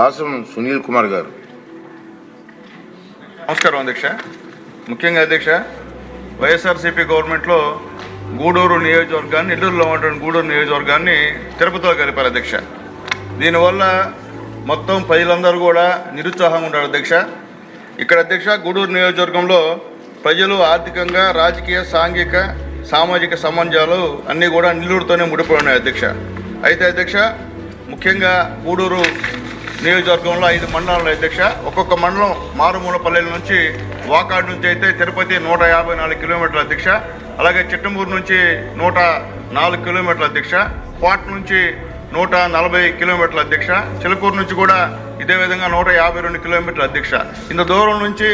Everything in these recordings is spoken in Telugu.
ఆసం సునీల్ కుమార్ గారు. నమస్కారం అధ్యక్ష. ముఖ్యంగా అధ్యక్ష వైఎస్ఆర్సీపీ గవర్నమెంట్లో గూడూరు నియోజకవర్గాన్ని నెల్లూరులో ఉన్నటువంటి గూడూరు నియోజకవర్గాన్ని తిరుపతిలో కలిపారు అధ్యక్ష. దీనివల్ల మొత్తం ప్రజలందరూ కూడా నిరుత్సాహంగా ఉన్నారు అధ్యక్ష. ఇక్కడ అధ్యక్ష గూడూరు నియోజకవర్గంలో ప్రజలు ఆర్థికంగా రాజకీయ సాంఘిక సామాజిక సంబంధాలు అన్నీ కూడా నెల్లూరుతోనే ముడిపడి ఉన్నాయి అధ్యక్ష. అయితే అధ్యక్ష ముఖ్యంగా గూడూరు నియోజకవర్గంలో ఐదు మండలాల అధ్యక్ష. ఒక్కొక్క మండలం మారుమూల పల్లెల నుంచి వాకాడు నుంచి అయితే తిరుపతి నూట యాభై నాలుగు కిలోమీటర్ల అధ్యక్ష. అలాగే చిట్టమూరు నుంచి నూట నాలుగు కిలోమీటర్ల అధ్యక్ష. పాట్ నుంచి నూట నలభై కిలోమీటర్ల అధ్యక్ష. చిలకూరు నుంచి కూడా ఇదే విధంగా నూట యాభై రెండు కిలోమీటర్ల అధ్యక్ష. ఇంత దూరం నుంచి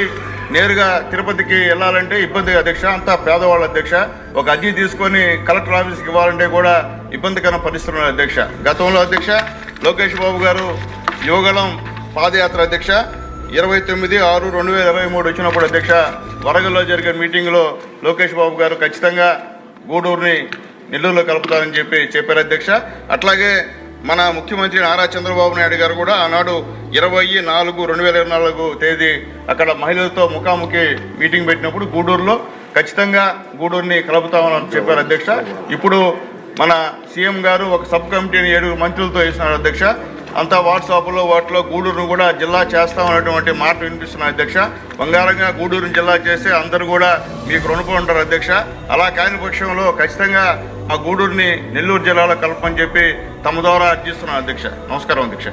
నేరుగా తిరుపతికి వెళ్ళాలంటే ఇబ్బంది అధ్యక్ష. అంతా పేదవాళ్ళ అధ్యక్ష. ఒక అర్జీ తీసుకొని కలెక్టర్ ఆఫీస్కి ఇవ్వాలంటే కూడా ఇబ్బందికర పరిస్థితులు అధ్యక్ష. గతంలో అధ్యక్ష లోకేష్ బాబు గారు యోగళం పాదయాత్ర అధ్యక్ష. ఇరవై తొమ్మిది ఆరు రెండు వేల ఇరవై మూడు వచ్చినప్పుడు అధ్యక్ష. వరగల్లో జరిగిన మీటింగ్లో లోకేష్ బాబు గారు ఖచ్చితంగా గూడూరుని నెల్లూరులో కలుపుతారని చెప్పి చెప్పారు అధ్యక్ష. అట్లాగే మన ముఖ్యమంత్రి నారా చంద్రబాబు నాయుడు గారు కూడా ఆనాడు ఇరవై నాలుగు రెండు వేల ఇరవై నాలుగు తేదీ అక్కడ మహిళలతో ముఖాముఖి మీటింగ్ పెట్టినప్పుడు గూడూరులో ఖచ్చితంగా గూడూరుని కలుపుతామని చెప్పారు అధ్యక్ష. ఇప్పుడు మన సీఎం గారు ఒక సబ్ కమిటీని ఏడుగురు మంత్రులతో వేసినారు అధ్యక్ష. అంతా వాట్సాప్లో వాటిలో గూడూరును కూడా జిల్లా చేస్తామనేటువంటి మాట వినిపిస్తున్నాయి అధ్యక్ష. బంగారంగా గూడూరును జిల్లా చేస్తే అందరూ కూడా మీకు రుణపడి ఉంటారు అధ్యక్ష. అలా కాని పక్షంలో ఖచ్చితంగా ఆ గూడూరుని నెల్లూరు జిల్లాలో కలపని చెప్పి తమ ద్వారా అర్జిస్తున్నాను అధ్యక్ష. నమస్కారం అధ్యక్ష.